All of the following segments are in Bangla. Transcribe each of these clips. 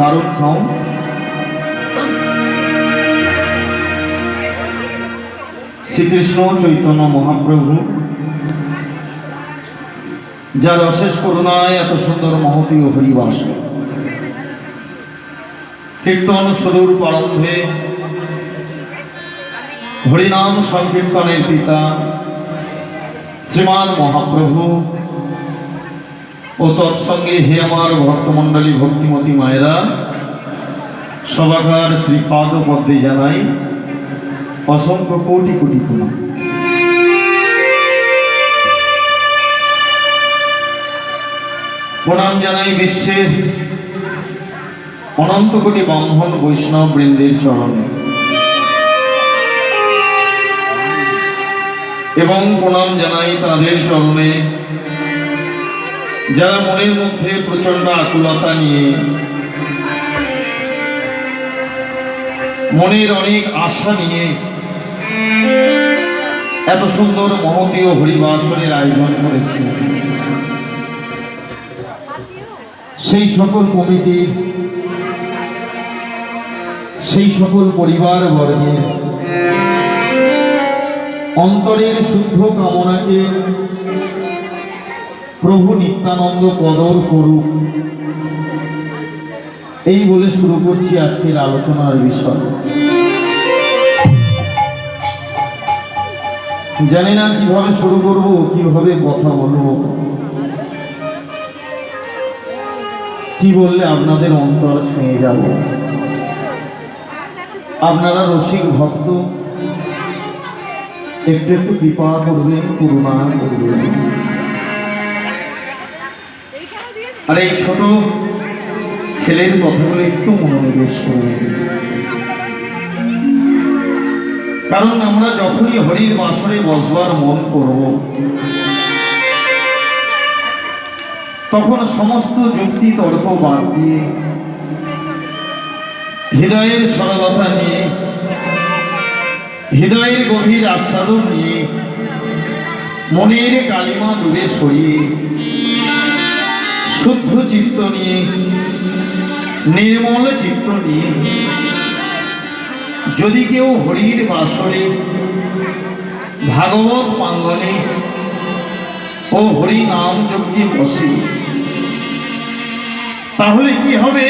দারুণ সাউন্ড শ্রীকৃষ্ণ চৈতন্য মহাপ্রভু, যার অশেষ করুণায় এত সুন্দর মহতী ও হরিবাস। কীর্তন সুদূর প্রারম্ভে হরিনাম সংকীর্তনের পিতা শ্রীমান মহাপ্রভু। ও তৎসঙ্গে হে আমার ভক্তমণ্ডলী ভক্তিমতী মায়েরা সভাকার শ্রীপাদ পদ্মে জানাই অসংখ্য কোটি কোটি প্রণাম। প্রণাম জানাই বিশ্বের অনন্ত কোটি বন্ধন বৈষ্ণব বৃন্দের চরণে। এবং প্রণাম জানাই তাদের চরণে যারা মনের মধ্যে প্রচণ্ড আকুলতা নিয়ে। মনের অনেক আশা নিয়ে এত সুন্দর মহতীয় হরিবাসনের আয়োজন করেছে। সেই সকল কমিটির, সেই সকল পরিবার বর্গের অন্তরের শুদ্ধ কামনাকে প্রভু নিত্যানন্দ কদর করুক। এই বলে শুরু করছি আজকের আলোচনার বিষয়। জানি না কীভাবে শুরু করব, কীভাবে কথা বলব। কি বললে আপনাদের অন্তর ছুঁয়ে যাব? আপনারা রসিক ভক্ত, একটু একটু কৃপা করবেন, করুণা করবেন। আর এই ছোট ছেলের কথাগুলো একটু মনোনিবেশ করবেন কারণ আমরা যখনই হরির বাসরে বসবার মন করব, তখন সমস্ত যুক্তি তর্ক বাদ দিয়ে হৃদয়ের সরলতা নিয়ে, হৃদয়ের গভীর আস্বাদন নিয়ে, মনের কালিমা ডুবে সরিয়ে শুদ্ধ চিত্ত নিয়ে, নির্মল চিত্ত নিয়ে, যদি কেউ হরির বাসরে ভাগবত প্রাঙ্গনে ও হরি নাম যজ্ঞে বসে, তাহলে কি হবে?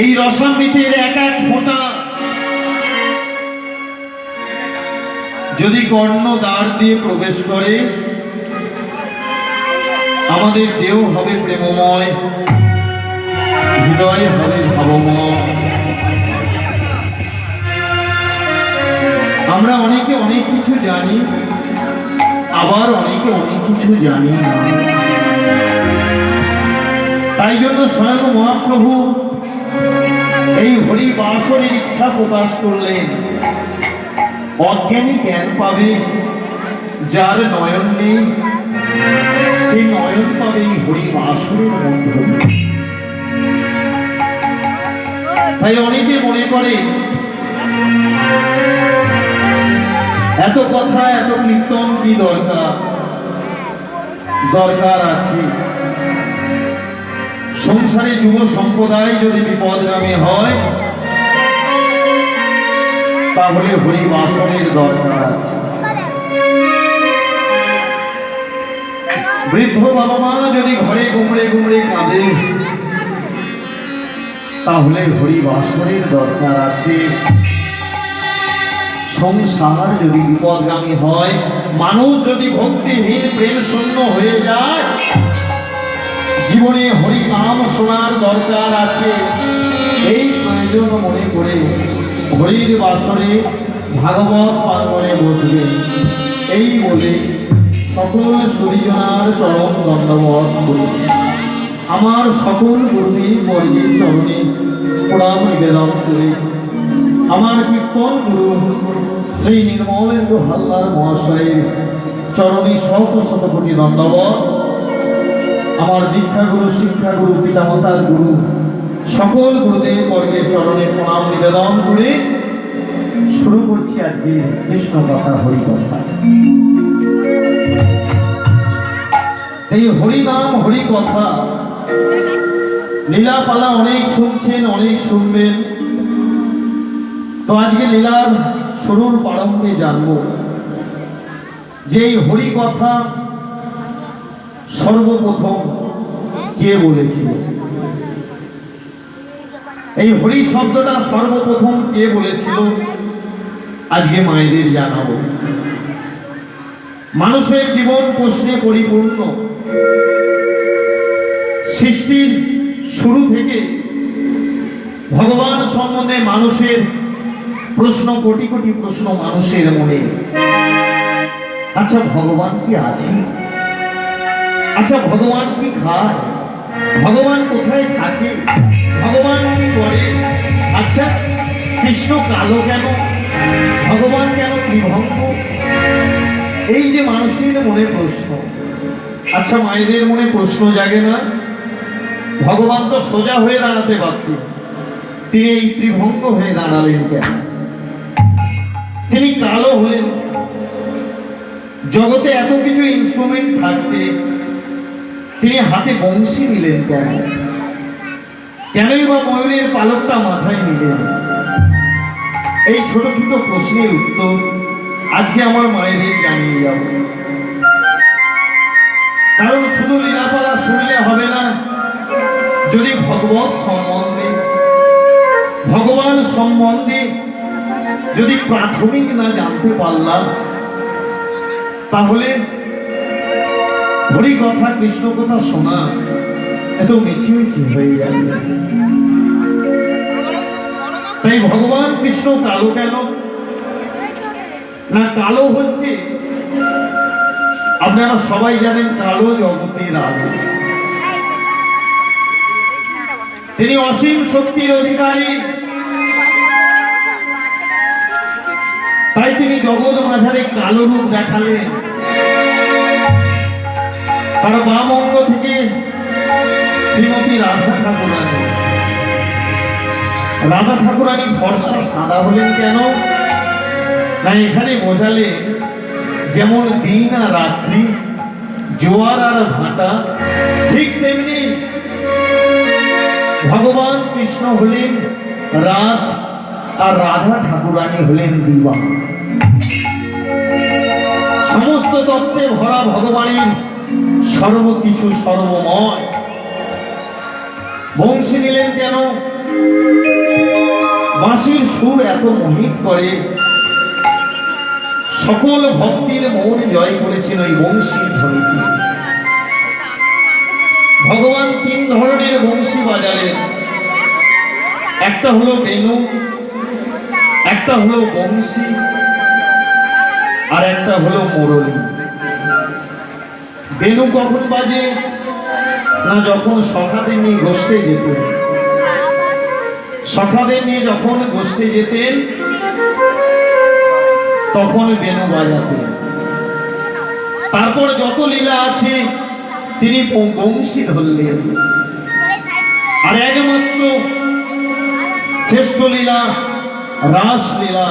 এই রসামৃতের এক এক ফোঁটা যদি কর্ণ দ্বার দিয়ে প্রবেশ করে, আমাদের দেহ হবে প্রেমময়, হৃদয় হবে ভাবময়। আমরা অনেকে অনেক কিছু জানি, আবার অনেকে অনেক কিছু জানি তাই জন্য স্বয়ং মহাপ্রভু এই হরি বাসনের ইচ্ছা প্রকাশ করলেন। অজ্ঞানী জ্ঞান পাবে, যার নয়ন নেই সেই নয়ন পাবে হরি বাসনের মধ্য তাই অনেকে মনে করে, এত কথা, এত কীর্তন কি দরকার? দরকার আছে। সংসারে যুব সম্প্রদায় যদি বিপদগামী হয় তাহলে হরিবাসনের দরকার আছে। বৃদ্ধ বাবা মা যদি ঘরে গুমড়ে গুমড়ে কাঁদে, তাহলে হরিবাসনের দরকার আছে। সংসার যদি বিপদগামী হয়, মানুষ যদি ভক্তিহীন, প্রেম শূন্য হয়ে যায়, জীবনে হরি নাম শোনার দরকার আছে। এই প্রয়োজন মনে করে হরির বাসরে ভাগবত প্রাঙ্গণে বসবে। এই বলে সকল সরিজনার চরম দণ্ডবোধ করি। আমার সকল গুরুদেব বর্গের চরণে প্রণাম নিবেদন করে। আমার কীর্তন গুরু শ্রী নির্মলেন্দু হাল্লার মহাশয়ের চরণে শত শত কোটি দণ্ডবোধ আমার দীক্ষাগুরু, শিক্ষাগুরু, পিতামাতার গুরু সকল গুরুদেব বর্গের চরণে প্রণাম নিবেদন করে শুরু করছি আজকে কৃষ্ণ কথা হরি কথা এই হরি নাম হরি কথা লীলাপালা অনেক শুনছেন, অনেক শুনবেন। তো আজকে লীলার শুরুর প্রারম্ভে জানব যে এই হরি কথা সর্বপ্রথম কে বলেছিল? এই হরি শব্দটা সর্বপ্রথম কে বলেছিল? আজকে মায়েদের জানাব। মানুষের জীবন প্রশ্নে পরিপূর্ণ। সৃষ্টির শুরু থেকে ভগবান সম্বন্ধে মানুষের প্রশ্ন, কোটি কোটি প্রশ্ন মানুষের মনে। আচ্ছা ভগবান কি আছে? আচ্ছা ভগবান কি খায়? ভগবান কোথায় থাকে? ভগবান কি করে? আচ্ছা কৃষ্ণ কালো কেন? ভগবান কেন বিভঙ্গ এই যে মানুষের মনে প্রশ্ন। আচ্ছা মায়েদের মনে প্রশ্ন জাগে না? ভগবান তো সোজা হয়ে দাঁড়াতে পারতেন তিনি এই ত্রিভঙ্গ হয়ে দাঁড়ালেন কেন? তিনি কালো হলেন। জগতে এত কিছু ইনস্ট্রুমেন্ট থাকতে তিনি হাতে বংশী নিলেন কেন? কেনই বা ময়ূরের পালকটা মাথায় নিলেন? এই ছোট ছোট প্রশ্নের উত্তর আজকে আমার মায়েদের জানিয়ে যাব কারণ শুধু লীলাপালা শুনলে হবে না, যদি ভগবত সম্বন্ধে, ভগবান সম্বন্ধে যদি প্রাথমিক না জানতে পারলাম, তাহলে হরি কথা, কৃষ্ণ কথা শোনা। এত মিছিমিছি হয়ে যাবে তাই ভগবান কৃষ্ণ কালো কেন? না, কালো হচ্ছে, আপনারা সবাই জানেন কালো জগতের আলো তিনি অসীম শক্তির অধিকারী। তাই তিনি জগৎ মাঝারে কালো রূপ দেখালেন। তার বাম অঙ্গ থেকে শ্রীমতী রাধা ঠাকুরানী। রাধা ঠাকুরানী ফর্সা সাদা হলেন কেন? না, এখানে বোঝালে যেমন দিন আর রাত্রি, জোয়ার আর ভাটা, ঠিক তেমনি ভগবান কৃষ্ণ হলেন রাত আর রাধা ঠাকুরানী হলেন দিবা। সমস্ত তত্ত্বে ভরা ভগবানের সর্বকিছু সর্বময়। বংশী নিলেন কেন? বাঁশির সুর এত মোহিত করে। সকল ভক্তির মন জয় করেছেন ওই বংশীর ধ্বনিতে ভগবান তিন ধরনের বংশী বাজালেন। একটা হলো বেনু, একটা হলো বংশী, আর একটা হলো মুরলী। বেনু কখন বাজে? না, যখন সখাদের নিয়ে গোষ্ঠে যেতেন। সখাদের নিয়ে যখন গোষ্ঠে যেতেন, তখন বেনু বাজাতেন। তারপর যত লীলা আছে, তিনি বংশী ধরলেন। আর একমাত্র শ্রেষ্ঠ লীলা, রাসলীলা।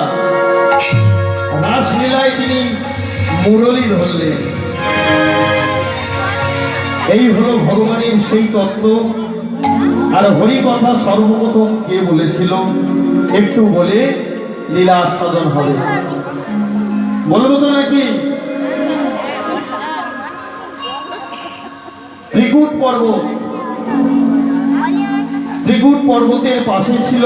রাসলীলায় তিনি মুরলী ধরলেন। এই হলো ভগবানের সেই তত্ত্ব। আর হরি কথা সর্বপ্রথম কে বলেছিল? একটু বলে লীলা আস্বাদন হবে। বলব তো নাকি? ত্রিকুট পর্বত ত্রিকুট পর্বতের পাশে ছিল।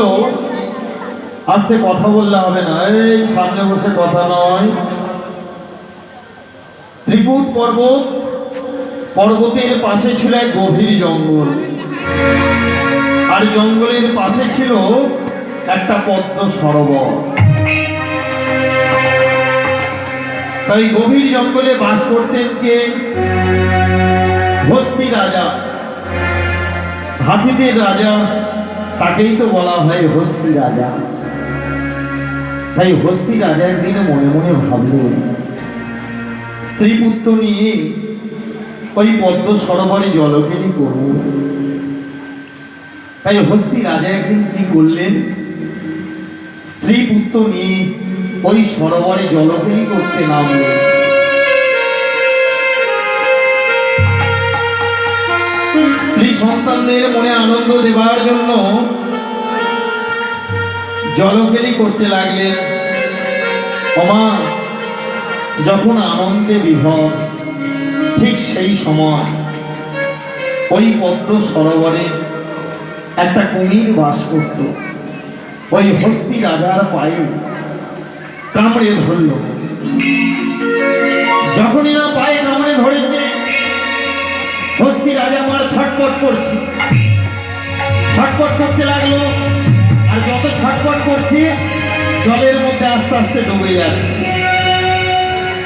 আস্তে কথা বললে হবে না। এই সামনে বসে কথা নয়। ত্রিকুট পর্বত পর্বতের পাশে ছিল এক গভীর জঙ্গল। আর জঙ্গলের পাশে ছিল একটা পদ্ম সরোবর। তাই গভীর জঙ্গলে বাস করতেন কে? হস্তি রাজা। হাতিদের রাজা, তাকেই তো বলা হয় হস্তি রাজা। তাই হস্তি রাজা একদিন মনে মনে ভাবলেন, স্ত্রী পুত্র নিয়ে ওই পদ্ম সরোবরে জলকেলি করব তাই হস্তি রাজা একদিন কি করলেন? স্ত্রী পুত্র নিয়ে ওই সরোবরে জলকেলি করতে নামলেন। স্ত্রী সন্তানদের মনে আনন্দ দেবার জন্য জলকেলি করতে লাগলেন। অমা যখন আনন্দে বিভব ঠিক সেই সময় ওই পদ্ম সরোবরে একটা কুমির বাস করত। ওই হস্তি রাজার পায়ে কামড়ে ধরল। যখনই না পায়ে কামড়ে ধরেছে, হস্তি রাজা আমার ছটপট করছে। ছটপট করতে লাগল, আর যত ছটপট করছে, জলের মধ্যে আস্তে আস্তে ডুবে যাচ্ছে।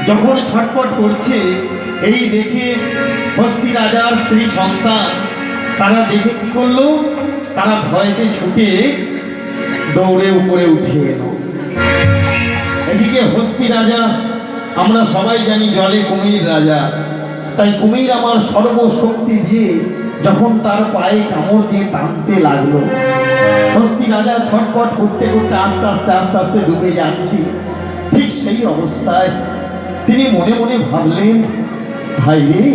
যখন ছটপট করছে এই দেখে হস্তি রাজার স্ত্রী সন্তান, তারা দেখে কি করল? তারা ভয়তে ছুটে দৌড়ে উপরে উঠে এলো। এদিকে হস্তি রাজা, আমরা সবাই জানি জলে কুমির রাজা। তাই কুমির আমার সর্বশক্তি দিয়ে যখন তার পায়ে কামড় দিয়ে টানতে লাগল, হস্তি রাজা ছটপট করতে করতে আস্তে আস্তে আস্তে আস্তে ডুবে যাচ্ছি। ঠিক সেই অবস্থায় তিনি মনে মনে ভাবলেন ভাই রে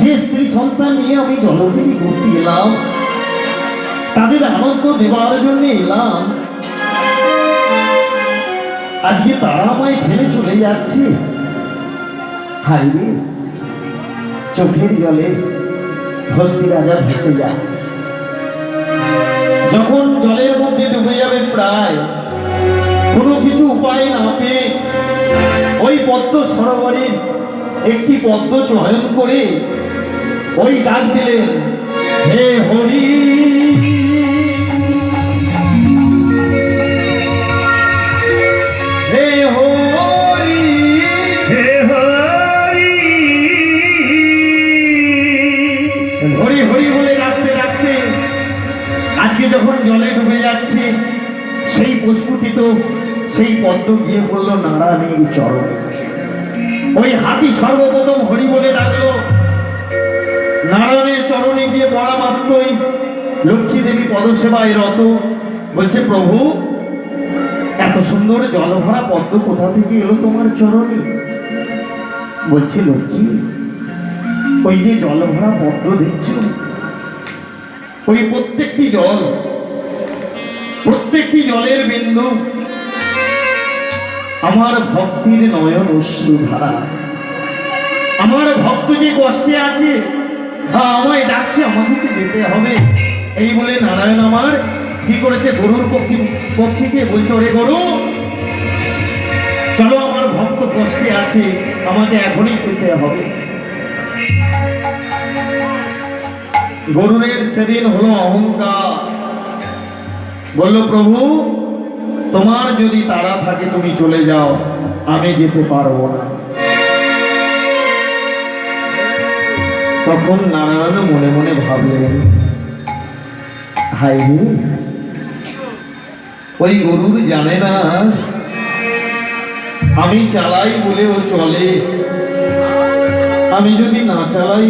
যে স্ত্রী সন্তান নিয়ে আমি জলগিরি করতে এলাম, তাদের আনন্দ দেওয়ার জন্য এলাম। আজকে তারা আমায় ফেলে চলে যাচ্ছে। হাই রে চোখের জলে হস্তি রাজা ভেসে যায়। যখন জলের মধ্যে ডুবে যাবে প্রায়, কোনো কিছু উপায় না পেয়ে ওই পদ্ম সরোবরে একটি পদ্ম চয়ন করে ওই ডাক দিলেন হে হরি। হে হরি। হে হরি। হরি হরি বলে ডাকতে ডাকতে আজকে যখন জলে ডুবে যাচ্ছে সেই সেই পদ্ম গিয়ে পড়ল নারায়ণের চরণে। ওই হাতি সর্বপ্রথম হরি বলে ডাকলো। নারায়ণের চরণে গিয়ে পড়া মাত্রই লক্ষ্মী দেবী পদসেবায় রত। বলছে, প্রভু, এত সুন্দর জলভরা পদ্ম কোথা থেকে এলো তোমার চরণে? বলছে, লক্ষ্মী, ওই যে জলভরা পদ্ম দেখছ? ওই প্রত্যেকটি জল, প্রত্যেকটি জলের বিন্দু আমার ভক্তির নয়ন অশ্রু ধারা আমার ভক্ত যে কষ্টে আছে হ্যাঁ আমায় ডাকছে আমাকে যেতে হবে। এই বলে নারায়ণ আমার কি করেছে? গরুর পক্ষী পক্ষীকে বলছে, ওরে গরু, চলো আমার ভক্ত কষ্টে আছে, আমাকে এখনই যেতে হবে। গরুরের সেদিন হলো অহংকার। বলল, প্রভু তোমার যদি তাড়া থাকে তুমি চলে যাও, আমি যেতে পারব না। তখন নারায়ণ মনে মনে ভাবলেন হাই ওই গরুর জানে না, আমি চালাই বলে ও চলে। আমি যদি না চালাই